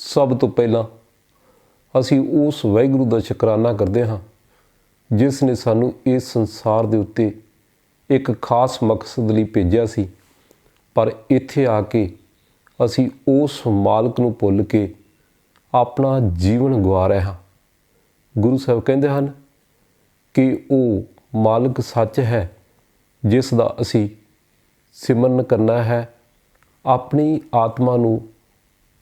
ਸਭ ਤੋਂ ਪਹਿਲਾਂ ਅਸੀਂ ਉਸ ਵਾਹਿਗੁਰੂ ਦਾ ਸ਼ੁਕਰਾਨਾ ਕਰਦੇ ਹਾਂ, ਜਿਸ ਨੇ ਸਾਨੂੰ ਇਸ ਸੰਸਾਰ ਦੇ ਉੱਤੇ ਇੱਕ ਖਾਸ ਮਕਸਦ ਲਈ ਭੇਜਿਆ ਸੀ। ਪਰ ਇੱਥੇ ਆ ਕੇ ਅਸੀਂ ਉਸ ਮਾਲਕ ਨੂੰ ਭੁੱਲ ਕੇ ਆਪਣਾ ਜੀਵਨ ਗਵਾ ਰਹੇ ਹਾਂ। ਗੁਰੂ ਸਾਹਿਬ ਕਹਿੰਦੇ ਹਨ ਕਿ ਉਹ ਮਾਲਕ ਸੱਚ ਹੈ, ਜਿਸ ਦਾ ਅਸੀਂ ਸਿਮਰਨ ਕਰਨਾ ਹੈ। ਆਪਣੀ ਆਤਮਾ ਨੂੰ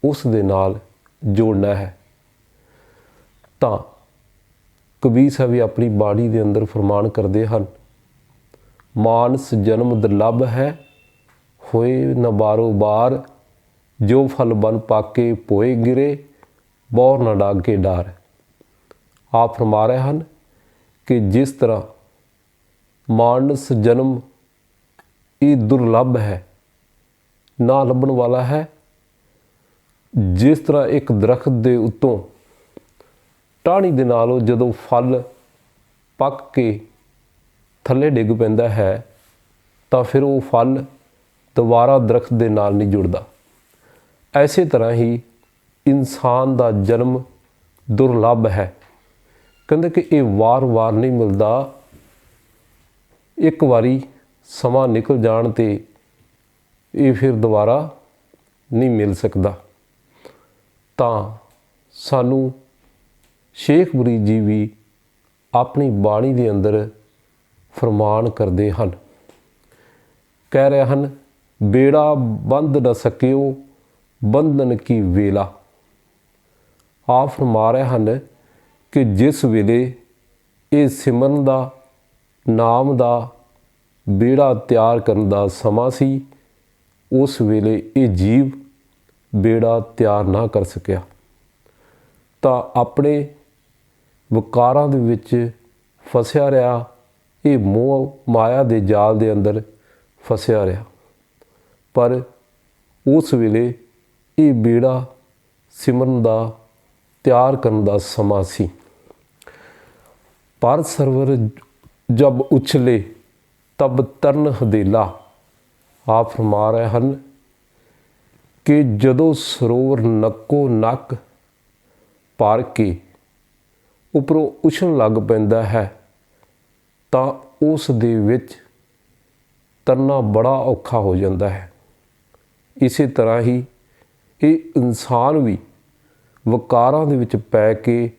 ਉਸ ਦੇ ਨਾਲ ਜੋੜਨਾ ਹੈ, ਤਾਂ ਕਬੀਰ ਸਾਹਿਬ ਵੀ ਆਪਣੀ ਬਾਣੀ ਦੇ ਅੰਦਰ ਫਰਮਾਨ ਕਰਦੇ ਹਨ, ਮਾਨਸ ਜਨਮ ਦੁਰਲਭ ਹੈ, ਹੋਏ ਨਾ ਬਾਰੋ ਬਾਰ, ਜੋ ਫਲ ਬਨ ਪਾਕੇ ਪੋਏ ਗਿਰੇ, ਬੌਰ ਨਾ ਡਾਗੇ ਡਾਰ। ਆਪ ਫਰਮਾ ਰਹੇ ਹਨ ਕਿ ਜਿਸ ਤਰ੍ਹਾਂ ਮਾਨਸ ਜਨਮ ਇਹ ਦੁਰਲਭ ਹੈ, ਨਾ ਲੱਭਣ ਵਾਲਾ ਹੈ ਜਿਸ ਤਰ੍ਹਾਂ ਇੱਕ ਦਰਖਤ ਦੇ ਉੱਤੋਂ ਟਾਹਣੀ ਦੇ ਨਾਲ ਉਹ ਜਦੋਂ ਫਲ ਪੱਕ ਕੇ ਥੱਲੇ ਡਿੱਗ ਪੈਂਦਾ ਹੈ, ਤਾਂ ਫਿਰ ਉਹ ਫਲ ਦੁਬਾਰਾ ਦਰਖਤ ਦੇ ਨਾਲ ਨਹੀਂ ਜੁੜਦਾ। ਐਸੇ ਤਰ੍ਹਾਂ ਹੀ ਇਨਸਾਨ ਦਾ ਜਨਮ ਦੁਰਲੱਭ ਹੈ। ਕਹਿੰਦੇ ਕਿ ਇਹ ਵਾਰ-ਵਾਰ ਨਹੀਂ ਮਿਲਦਾ। ਇੱਕ ਵਾਰੀ ਸਮਾਂ ਨਿਕਲ ਜਾਣ ਤੇ ਇਹ ਫਿਰ ਦੁਬਾਰਾ ਨਹੀਂ ਮਿਲ ਸਕਦਾ। ਤਾਂ ਸਾਨੂੰ ਸ਼ੇਖ ਬਰੀ ਜੀ ਵੀ ਆਪਣੀ ਬਾਣੀ ਦੇ ਅੰਦਰ ਫਰਮਾਨ ਕਰਦੇ ਹਨ। ਕਹਿ ਰਹੇ ਹਨ, ਬੇੜਾ ਬੰਦ ਨਾ ਸਕਿਓ, ਬੰਧਨ ਕੀ ਵੇਲਾ? ਆ ਫਰਮਾ ਰਹੇ ਹਨ ਕਿ ਜਿਸ ਵੇਲੇ ਇਹ ਸਿਮਰਨ ਦਾ, ਨਾਮ ਦਾ ਬੇੜਾ ਤਿਆਰ ਕਰਨ ਦਾ ਸਮਾਂ ਸੀ, ਉਸ ਵੇਲੇ ਇਹ ਜੀਵ ਬੇੜਾ ਤਿਆਰ ਨਾ ਕਰ ਸਕਿਆ। ਤਾਂ ਆਪਣੇ ਵਿਕਾਰਾਂ ਦੇ ਵਿੱਚ ਫਸਿਆ ਰਿਹਾ, ਇਹ ਮੋਹ ਮਾਇਆ ਦੇ ਜਾਲ ਦੇ ਅੰਦਰ ਫਸਿਆ ਰਿਹਾ। ਪਰ ਉਸ ਵੇਲੇ ਇਹ ਬੇੜਾ ਸਿਮਰਨ ਦਾ, ਤਿਆਰ ਕਰਨ ਦਾ ਸਮਾਂ ਸੀ। ਪਰ ਸਰਵਰ ਜਬ ਉਛਲੇ, ਤਬ ਤਰਨ ਹਦੇਲਾ ਆਪ ਫਰਮਾ ਰਹੇ ਹਨ ਕਿ ਜਦੋਂ ਸਰੋਵਰ ਨੱਕੋ ਨੱਕ ਪਾਰ ਕੇ ਉੱਪਰੋਂ ਉਛਣ ਲੱਗ ਪੈਂਦਾ ਹੈ, ਤਾਂ ਉਸ ਦੇ ਵਿੱਚ ਤਰਨਾ ਬੜਾ ਔਖਾ ਹੋ ਜਾਂਦਾ ਹੈ। ਇਸੇ ਤਰ੍ਹਾਂ ਹੀ ਇਹ ਇਨਸਾਨ ਵੀ ਵਕਾਰਾਂ ਦੇ ਵਿੱਚ ਪੈ ਕੇ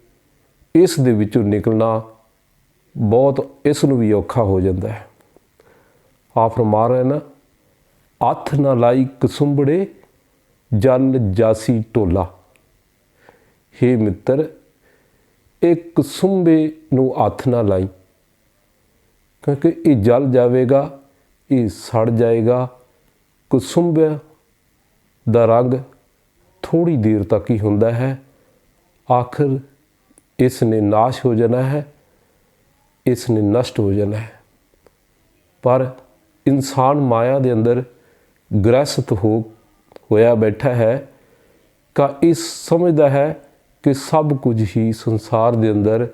ਇਸ ਦੇ ਵਿੱਚੋਂ ਨਿਕਲਣਾ ਬਹੁਤ ਇਸ ਨੂੰ ਵੀ ਔਖਾ ਹੋ ਜਾਂਦਾ ਹੈ। ਆਪ ਫਰਮਾ ਰਹੇ ਨਾ, ਹੱਥ ਨਾ ਲਾਈ ਕਸੁੰਬੜੇ ਜਲ ਜਾਸੀ ਟੋਲਾ ਹੇ ਮਿੱਤਰ ਇਹ ਕਸੁੰਬੇ ਨੂੰ ਹੱਥ ਨਾ ਲਾਈ। ਕਿਉਂਕਿ ਇਹ ਜਲ ਜਾਵੇਗਾ, ਇਹ ਸੜ ਜਾਏਗਾ। ਕਸੁੰਬੇ ਦਾ ਰੰਗ ਥੋੜੀ ਦੇਰ ਤੱਕ ਹੀ ਹੁੰਦਾ ਹੈ। ਆਖਰ ਇਸ ਨੇ ਨਾਸ਼ ਹੋ ਜਾਣਾ ਹੈ, ਇਸ ਨੇ ਨਸ਼ਟ ਹੋ ਜਾਣਾ ਹੈ। ਪਰ ਇਨਸਾਨ ਮਾਇਆ ਦੇ ਅੰਦਰ ਗ੍ਰਸਤ ਹੋ ਹੋਇਆ ਬੈਠਾ ਹੈ ਕਾ ਇਸ ਸਮਝਦਾ ਹੈ ਕਿ ਸਭ ਕੁਝ ਹੀ ਸੰਸਾਰ ਦੇ ਅੰਦਰ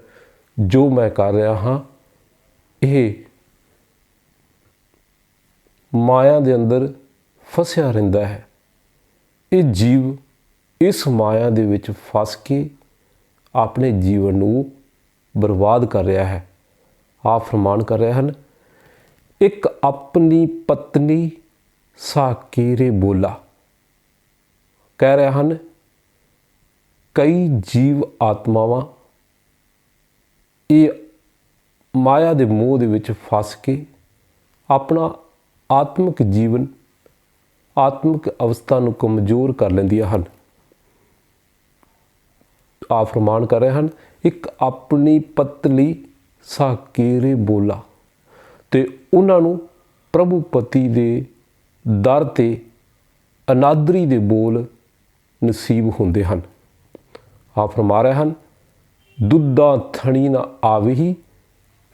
ਜੋ ਮੈਂ ਕਰ ਰਿਹਾ ਹਾਂ, ਇਹ ਮਾਇਆ ਦੇ ਅੰਦਰ ਫਸਿਆ ਰਹਿੰਦਾ ਹੈ। ਇਹ ਜੀਵ ਇਸ ਮਾਇਆ ਦੇ ਵਿੱਚ ਫਸ ਕੇ ਆਪਣੇ ਜੀਵਨ ਨੂੰ ਬਰਬਾਦ ਕਰ ਰਿਹਾ ਹੈ ਆਪ ਫਰਮਾਨ ਕਰ ਰਹੇ ਹਨ। ਇੱਕ ਆਪਣੀ ਪਤਨੀ ਸਾਕੀਰੇ ਬੋਲਾ। ਕਹਿ ਰਹੇ ਹਨ, ਕਈ ਜੀਵ ਆਤਮਾਵਾਂ ਇਹ ਮਾਇਆ ਦੇ ਮੋਹ ਦੇ ਵਿੱਚ ਫਸ ਕੇ ਆਪਣਾ ਆਤਮਿਕ ਜੀਵਨ, ਆਤਮਿਕ ਅਵਸਥਾ ਨੂੰ ਕਮਜ਼ੋਰ ਕਰ ਲੈਂਦੀਆਂ ਹਨ। ਆ ਫਰਮਾਨ ਕਰ ਰਹੇ ਹਨ, ਇੱਕ ਆਪਣੀ ਪਤਲੀ ਸਾਕੀਰੇ ਬੋਲਾ ਤੇ ਉਹਨਾਂ ਨੂੰ ਪ੍ਰਭੂ ਪਤੀ ਦੇ ਦਰ ਤੇ ਅਨਾਦਰੀ ਦੇ ਬੋਲ ਨਸੀਬ ਹੁੰਦੇ ਹਨ। ਆ ਫਰਮਾ ਰਹੇ ਹਨ, ਦੁੱਧਾਂ ਥਣੀ ਨਾ ਆਵਹੀ,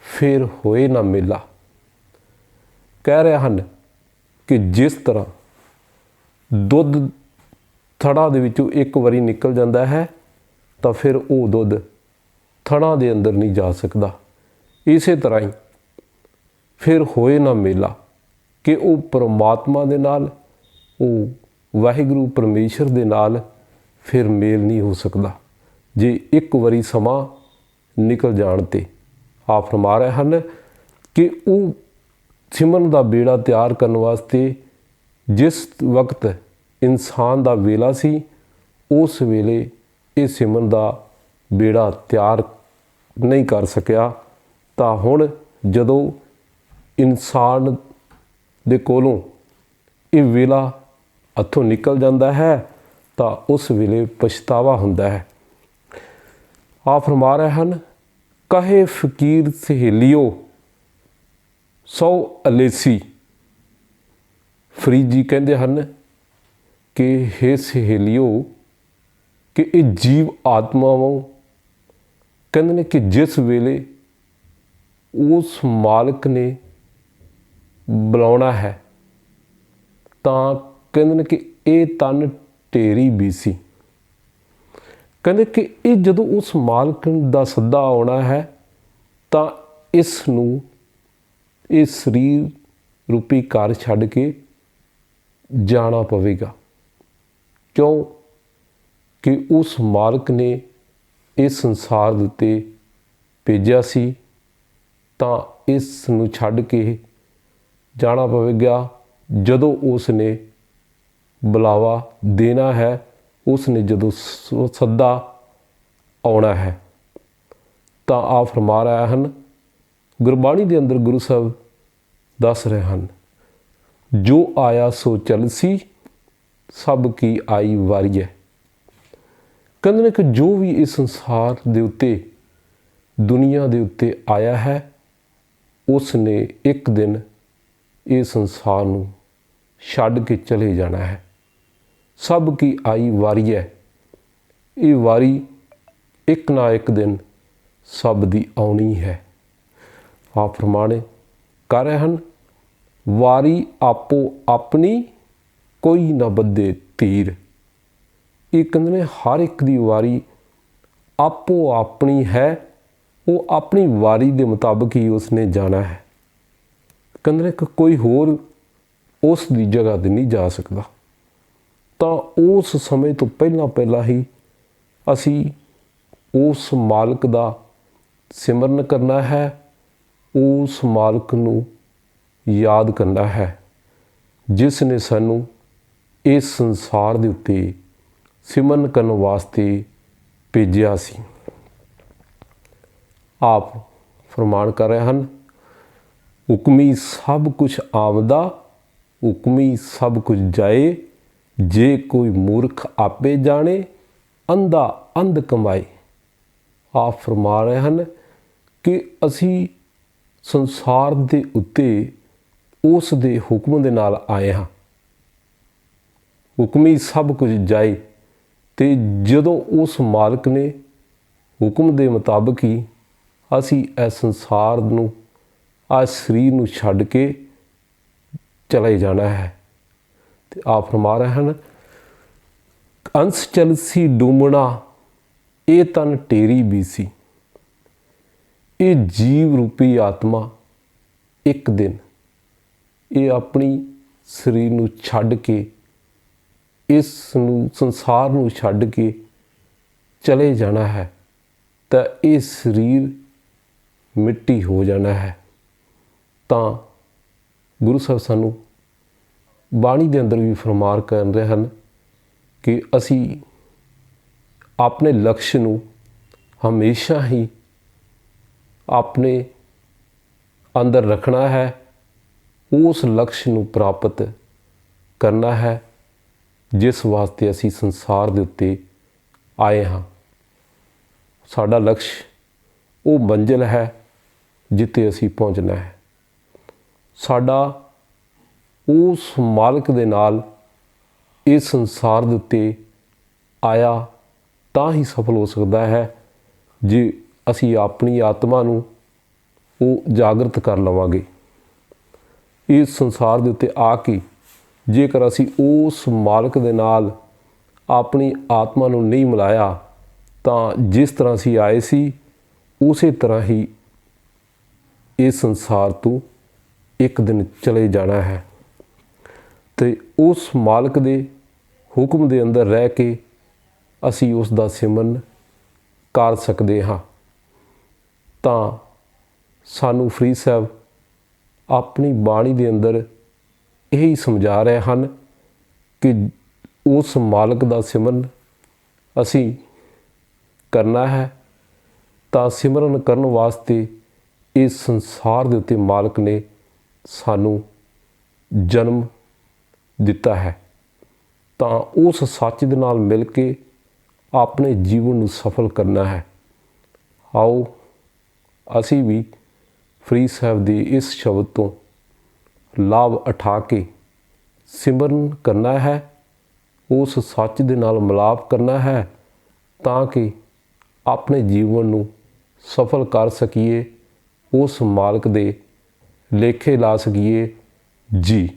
ਫੇਰ ਹੋਏ ਨਾ ਮੇਲਾ। ਕਹਿ ਰਹੇ ਹਨ ਕਿ ਜਿਸ ਤਰ੍ਹਾਂ ਦੁੱਧ ਥੜਾ ਦੇ ਵਿੱਚੋਂ ਇੱਕ ਵਾਰੀ ਨਿਕਲ ਜਾਂਦਾ ਹੈ, ਤਾਂ ਫਿਰ ਉਹ ਦੁੱਧ ਥੜਾ ਦੇ ਅੰਦਰ ਨਹੀਂ ਜਾ ਸਕਦਾ। ਇਸੇ ਤਰ੍ਹਾਂ ਹੀ ਫਿਰ ਹੋਏ ਨਾ ਮੇਲਾ ਕਿ ਉਹ ਪਰਮਾਤਮਾ ਦੇ ਨਾਲ, ਉਹ ਵਾਹਿਗੁਰੂ ਪਰਮੇਸ਼ਰ ਦੇ ਨਾਲ ਫਿਰ ਮੇਲ ਨਹੀਂ ਹੋ ਸਕਦਾ। ਜੇ ਇੱਕ ਵਾਰੀ ਸਮਾਂ ਨਿਕਲ ਜਾਣ ਤੇ ਆਪ ਫਰਮਾ ਰਹੇ ਹਨ ਕਿ ਉਹ ਸਿਮਰਨ ਦਾ ਬੇੜਾ ਤਿਆਰ ਕਰਨ ਵਾਸਤੇ ਜਿਸ ਵਕਤ ਇਨਸਾਨ ਦਾ ਵੇਲਾ ਸੀ, ਉਸ ਵੇਲੇ ਇਹ ਸਿਮਰਨ ਦਾ ਬੇੜਾ ਤਿਆਰ ਨਹੀਂ ਕਰ ਸਕਿਆ। ਤਾਂ ਹੁਣ ਜਦੋਂ ਇਨਸਾਨ ਦੇ ਕੋਲੋਂ ਇਹ ਵੇਲਾ ਹੱਥੋਂ ਨਿਕਲ ਜਾਂਦਾ ਹੈ, ਤਾਂ ਉਸ ਵੇਲੇ ਪਛਤਾਵਾ ਹੁੰਦਾ ਹੈ। ਆ ਫਰਮਾ ਰਹੇ ਹਨ, ਕਹੇ ਫਕੀਰ ਸਹੇਲਿਓ, ਸੌ ਅਲੇਸੀ। ਫਰੀਦ ਜੀ ਕਹਿੰਦੇ ਹਨ ਕਿ हे ਸਹੇਲਿਓ, ਕਿ ਇਹ ਜੀਵ ਆਤਮਾਵਾਂ ਕਹਿੰਦੇ ਨੇ ਕਿ ਜਿਸ ਵੇਲੇ ਉਸ ਮਾਲਕ ਨੇ ਬੁਲਾਉਣਾ ਹੈ, ਤਾਂ ਕਹਿੰਦੇ ਨੇ ਕਿ ਇਹ ਤਨ ਢੇਰੀ ਵੀ ਸੀ। ਕਹਿੰਦੇ ਕਿ ਇਹ ਜਦੋਂ ਉਸ ਮਾਲਕ ਦਾ ਸੱਦਾ ਆਉਣਾ ਹੈ, ਤਾਂ ਇਸ ਨੂੰ ਇਹ ਸਰੀਰ ਰੂਪੀ ਘਰ ਛੱਡ ਕੇ ਜਾਣਾ ਪਵੇਗਾ। ਕਿਉਂ? ਕਿ ਉਸ ਮਾਲਕ ਨੇ ਇਸ ਸੰਸਾਰ ਦੇ ਉੱਤੇ ਭੇਜਿਆ ਸੀ, ਤਾਂ ਇਸ ਨੂੰ ਛੱਡ ਕੇ ਜਾਣਾ ਪਵੇਗਾ ਜਦੋਂ ਉਸ ਨੇ ਬੁਲਾਵਾ ਦੇਣਾ ਹੈ ਉਸ ਨੇ ਜਦੋਂ ਸ- ਸੱਦਾ ਆਉਣਾ ਹੈ, ਤਾਂ ਆ ਫਰਮਾ ਰਹੇ ਹਨ, ਗੁਰਬਾਣੀ ਦੇ ਅੰਦਰ ਗੁਰੂ ਸਾਹਿਬ ਦੱਸ ਰਹੇ ਹਨ, ਜੋ ਆਇਆ ਸੋ ਚਲਸੀ ਸਭ ਕੀ ਆਈ ਵਾਰੀ ਹੈ। ਕਹਿੰਦੇ ਨੇ ਕਿ ਜੋ ਵੀ ਇਸ ਸੰਸਾਰ ਦੇ ਉੱਤੇ, ਦੁਨੀਆ ਦੇ ਉੱਤੇ ਆਇਆ ਹੈ ਉਸ ਨੇ ਇੱਕ ਦਿਨ ਇਹ ਸੰਸਾਰ ਨੂੰ ਛੱਡ ਕੇ ਚਲੇ ਜਾਣਾ ਹੈ। ਸਭ ਕੀ ਆਈ ਵਾਰੀ ਹੈ। ਇਹ ਵਾਰੀ ਇੱਕ ਨਾ ਇੱਕ ਦਿਨ ਸਭ ਦੀ ਆਉਣੀ ਹੈ। ਆ ਫਰਮਾਣੇ, ਕਰ ਰਹੇ ਹਨ, ਵਾਰੀ ਆਪੋ ਆਪਣੀ, ਕੋਈ ਨਾ ਬੱਦੇ ਤੀਰ। ਇਹ ਕਹਿੰਦੇ ਨੇ, ਹਰ ਇੱਕ ਦੀ ਵਾਰੀ ਆਪੋ ਆਪਣੀ ਹੈ, ਉਹ ਆਪਣੀ ਵਾਰੀ ਦੇ ਮੁਤਾਬਕ ਹੀ ਉਸਨੇ ਜਾਣਾ ਹੈ। ਕਹਿੰਦੇ ਨੇ ਕਿ ਕੋਈ ਹੋਰ ਉਸ ਦੀ ਜਗ੍ਹਾ ਤੇ ਨਹੀਂ ਜਾ ਸਕਦਾ। ਤਾਂ ਉਸ ਸਮੇਂ ਤੋਂ ਪਹਿਲਾਂ ਪਹਿਲਾਂ ਹੀ ਅਸੀਂ ਉਸ ਮਾਲਕ ਦਾ ਸਿਮਰਨ ਕਰਨਾ ਹੈ, ਉਸ ਮਾਲਕ ਨੂੰ ਯਾਦ ਕਰਨਾ ਹੈ, ਜਿਸ ਨੇ ਸਾਨੂੰ ਇਸ ਸੰਸਾਰ ਦੇ ਉੱਤੇ ਸਿਮਰਨ ਕਰਨ ਵਾਸਤੇ ਭੇਜਿਆ ਸੀ। ਆਪ ਫਰਮਾਨ ਕਰ ਰਹੇ ਹਨ, ਹੁਕਮੀ ਸਭ ਕੁਝ ਆਮਦਾ ਹੁਕਮੀ ਸਭ ਕੁਝ ਜਾਏ ਜੇ ਕੋਈ ਮੂਰਖ ਆਪੇ ਜਾਣੇ, ਅੰਧਾ ਅੰਧ ਕਮਾਏ। ਆਪ ਫਰਮਾ ਰਹੇ ਹਨ ਕਿ ਅਸੀਂ ਸੰਸਾਰ ਦੇ ਉੱਤੇ ਉਸ ਦੇ ਹੁਕਮ ਦੇ ਨਾਲ ਆਏ ਹਾਂ। ਹੁਕਮੀ ਸਭ ਕੁਝ ਜਾਏ ਤੇ ਜਦੋਂ ਉਸ ਮਾਲਕ ਨੇ ਹੁਕਮ ਦੇ ਮੁਤਾਬਕ ਹੀ ਅਸੀਂ ਇਸ ਸੰਸਾਰ ਨੂੰ ਆ ਸਰੀਰ ਨੂੰ ਛੱਡ ਕੇ ਚਲੇ ਜਾਣਾ ਹੈ। ਤੇ ਆਪ ਫਰਮਾ ਰਹੇ ਹਨ। ਅੰਸ ਚਲਸੀ ਡੂਮਣਾ, ਇਹ ਤਨ ਟੇਰੀ ਵੀ ਸੀ। ਇਹ ਜੀਵ ਰੂਪੀ ਆਤਮਾ, ਇੱਕ ਦਿਨ। ਇਹ ਆਪਣੀ ਸਰੀਰ ਨੂੰ ਛੱਡ ਕੇ, ਇਸ ਨੂੰ, ਸੰਸਾਰ ਨੂੰ ਛੱਡ ਕੇ ਚਲੇ ਜਾਣਾ ਹੈ, ਤਾਂ ਇਹ ਸਰੀਰ ਮਿੱਟੀ ਹੋ ਜਾਣਾ ਹੈ। ਤਾਂ ਗੁਰੂ ਸਾਹਿਬ ਸਾਨੂੰ ਬਾਣੀ ਦੇ ਅੰਦਰ ਵੀ ਫਰਮਾਰ ਕਰ ਰਹੇ ਹਨ ਕਿ ਅਸੀਂ ਆਪਣੇ ਲਕਸ਼ ਨੂੰ ਹਮੇਸ਼ਾ ਹੀ ਆਪਣੇ ਅੰਦਰ ਰੱਖਣਾ ਹੈ, ਉਸ ਲਕਸ਼ ਨੂੰ ਪ੍ਰਾਪਤ ਕਰਨਾ ਹੈ, ਜਿਸ ਵਾਸਤੇ ਅਸੀਂ ਸੰਸਾਰ ਦੇ ਉੱਤੇ ਆਏ ਹਾਂ। ਸਾਡਾ ਲਕਸ਼ ਉਹ ਮੰਜ਼ਿਲ ਹੈ ਜਿੱਥੇ ਅਸੀਂ ਪਹੁੰਚਣਾ ਹੈ। ਸਾਡਾ ਉਸ ਮਾਲਕ ਦੇ ਨਾਲ ਇਸ ਸੰਸਾਰ ਦੇ ਉੱਤੇ ਆਇਆ ਤਾਂ ਹੀ ਸਫਲ ਹੋ ਸਕਦਾ ਹੈ ਜੇ ਅਸੀਂ ਆਪਣੀ ਆਤਮਾ ਨੂੰ ਉਹ ਜਾਗਰਤ ਕਰ ਲਵਾਂਗੇ। ਇਸ ਸੰਸਾਰ ਦੇ ਉੱਤੇ ਆ ਕੇ ਜੇਕਰ ਅਸੀਂ ਉਸ ਮਾਲਕ ਦੇ ਨਾਲ ਆਪਣੀ ਆਤਮਾ ਨੂੰ ਨਹੀਂ ਮਿਲਾਇਆ ਤਾਂ ਜਿਸ ਤਰ੍ਹਾਂ ਅਸੀਂ ਆਏ ਸੀ, ਉਸੇ ਤਰ੍ਹਾਂ ਹੀ ਇਸ ਸੰਸਾਰ ਤੋਂ ਇੱਕ ਦਿਨ ਚਲੇ ਜਾਣਾ ਹੈ। ਤੇ ਉਸ ਮਾਲਕ ਦੇ ਹੁਕਮ ਦੇ ਅੰਦਰ ਰਹਿ ਕੇ ਅਸੀਂ ਉਸ ਦਾ ਸਿਮਰਨ ਕਰ ਸਕਦੇ ਹਾਂ। ਤਾਂ ਸਾਨੂੰ ਫਰੀ ਸਾਹਿਬ ਆਪਣੀ ਬਾਣੀ ਦੇ ਅੰਦਰ ਇਹੀ ਸਮਝਾ ਰਹੇ ਹਨ ਕਿ ਉਸ ਮਾਲਕ ਦਾ ਸਿਮਰਨ ਅਸੀਂ ਕਰਨਾ ਹੈ। ਤਾਂ ਸਿਮਰਨ ਕਰਨ ਵਾਸਤੇ ਇਸ ਸੰਸਾਰ ਦੇ ਉੱਤੇ ਮਾਲਕ ਨੇ ਸਾਨੂੰ ਜਨਮ ਦਿੱਤਾ ਹੈ, ਤਾਂ ਉਸ ਸੱਚ ਦੇ ਨਾਲ ਮਿਲ ਕੇ ਆਪਣੇ ਜੀਵਨ ਨੂੰ ਸਫਲ ਕਰਨਾ ਹੈ। ਆਓ, ਅਸੀਂ ਵੀ ਫਰੀ ਸਾਹਿਬ ਦੇ ਇਸ ਸ਼ਬਦ ਤੋਂ ਲਾਭ ਉਠਾ ਕੇ ਸਿਮਰਨ ਕਰਨਾ ਹੈ, ਉਸ ਸੱਚ ਦੇ ਨਾਲ ਮਿਲਾਪ ਕਰਨਾ ਹੈ, ਤਾਂ ਕਿ ਆਪਣੇ ਜੀਵਨ ਨੂੰ ਸਫਲ ਕਰ ਸਕੀਏ, ਉਸ ਮਾਲਕ ਦੇ ਲੇਖੇ ਲਾ ਸਕੀਏ। ਜੀ।